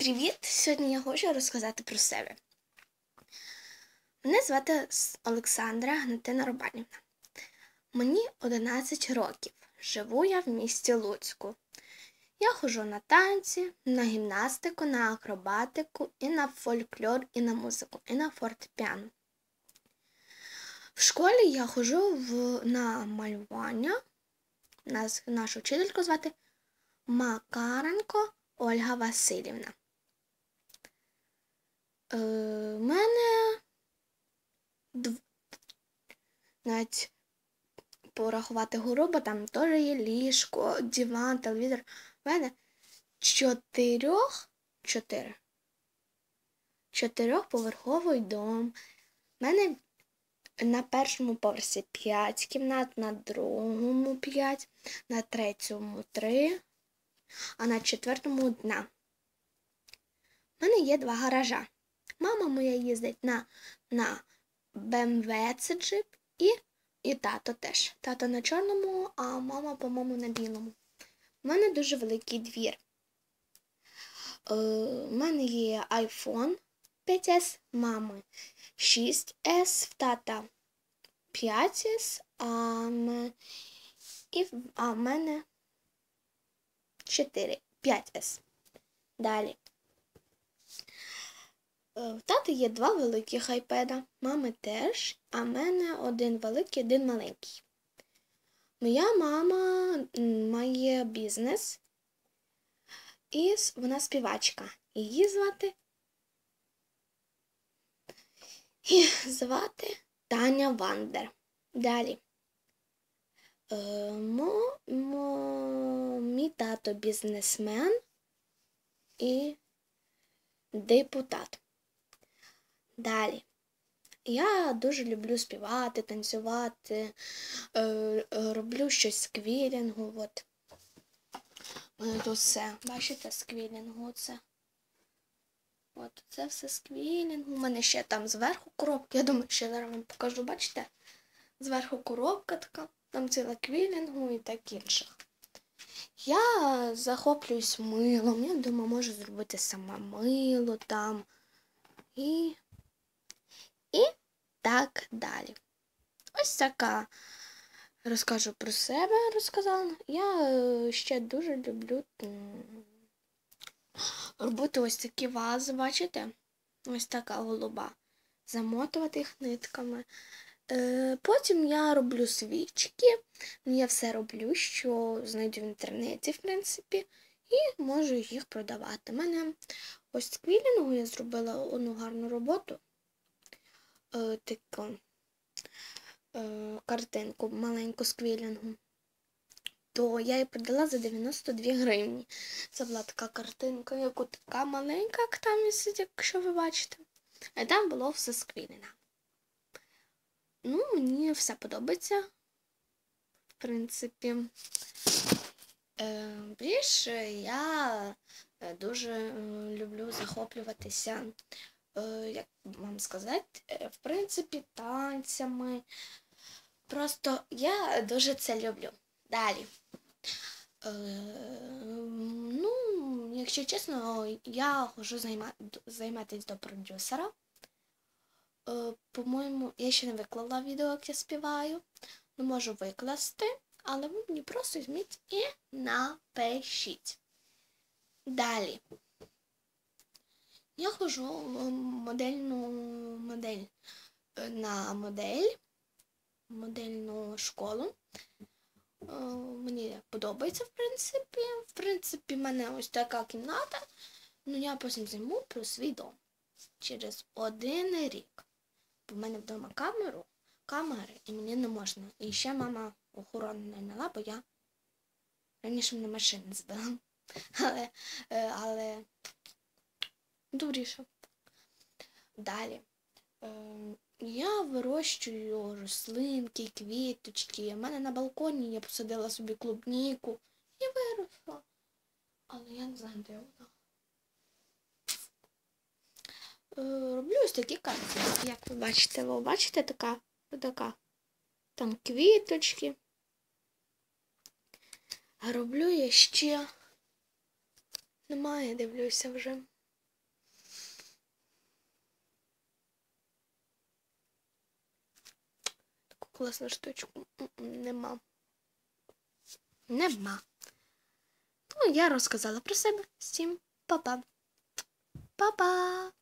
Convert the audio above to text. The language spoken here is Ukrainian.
Привіт! Сьогодні я хочу розказати про себе. Мене звати Олександра Гнатина Рубанівна. Мені 11 років. Живу я в місті Луцьку. Я ходжу на танці, на гімнастику, на акробатику, і на фольклор, і на музику, і на фортепіано. В школі я ходжу в, на малювання. Нас, нашу вчительку звати Макаренко Ольга Васильівна. Е, мене дв... навіть порахувати грубо, там теж є ліжко, диван, телевізор. У мене чотирьох чотири. Чотирьохповерховий дом. У мене на першому поверсі 5 кімнат, на другому 5, на третьому 3, а на четвертому одна. У мене є два гаража. Мама моя їздить на на BMW це джип і і тато теж. Тато на чорному, а мама, по-моєму, на білому. У мене дуже великий двір. Е, У мене є iPhone 5S, мами 6S, в тата 5S, а, а в мене 4, 5S. Далі. Е, В тати є два великих айпеда, мами теж, а в мене один великий, один маленький. Моя мама має бізнес, і вона співачка. Її звати і звати Таня Вандер. Далі. Е, мо, мо, мій тато бізнесмен і депутат. Далі. Я дуже люблю співати, танцювати, е, е, роблю щось з квілінгу. От. У мене тут все. Бачите, з квілінгу це. От, це все з квілінгу. У мене ще там зверху коробка. Я думаю, ще зараз вам покажу, бачите? Зверху коробка така, там ціла квілінгу і так інших. Я захоплююсь милом. Я думаю, можу зробити сама мило там. І і так далі. Ось така розкажу про себе, розказала. Я е, ще дуже люблю робити ось такі вази, бачите? Ось така голуба. Замотувати їх нитками. Е, потім я роблю свічки. Я все роблю, що знайду в інтернеті, в принципі, і можу їх продавати. У мене ось з квілінгу я зробила одну гарну роботу. Е, таку е, картинку маленьку з. То я її продала за 92 гривні. Це була така картинка, яку така маленька, як там висить, якщо ви бачите. А там було все з квілінга. Ну, мені все подобається. В принципі, е, більше я дуже люблю захоплюватися, е, як вам сказати, в принципі, танцями. Просто я дуже це люблю. Далі. Е, ну, якщо чесно, я займа... займатися до продюсера. Е, по-моєму, я ще не виклала відео, як я співаю. Не можу викласти, але ви мені просто візьміть і напишіть. Далі. Я хожу в модельну модель на модель, модельну школу. Е, мені подобається, в принципі. В принципі, в мене ось така кімната. Ну, я потім займу про свій дом через один рік. Бо в мене вдома камеру, камери, і мені не можна. І ще мама охорону не наняла, бо я раніше мене машини збила. Але, е, але добріше. Далі. Ем, я вирощую рослинки, квіточки. У мене на балконі я посадила собі клубніку і виросла. Але я не знаю, де вона. Е, роблю ось такі картинки, як ви бачите. Ви бачите така? така. Там квіточки. А роблю я ще. Немає, дивлюся вже. Класну штучку. Нема. Нема. Ну, я розказала про себе. Всім па-па. Па-па.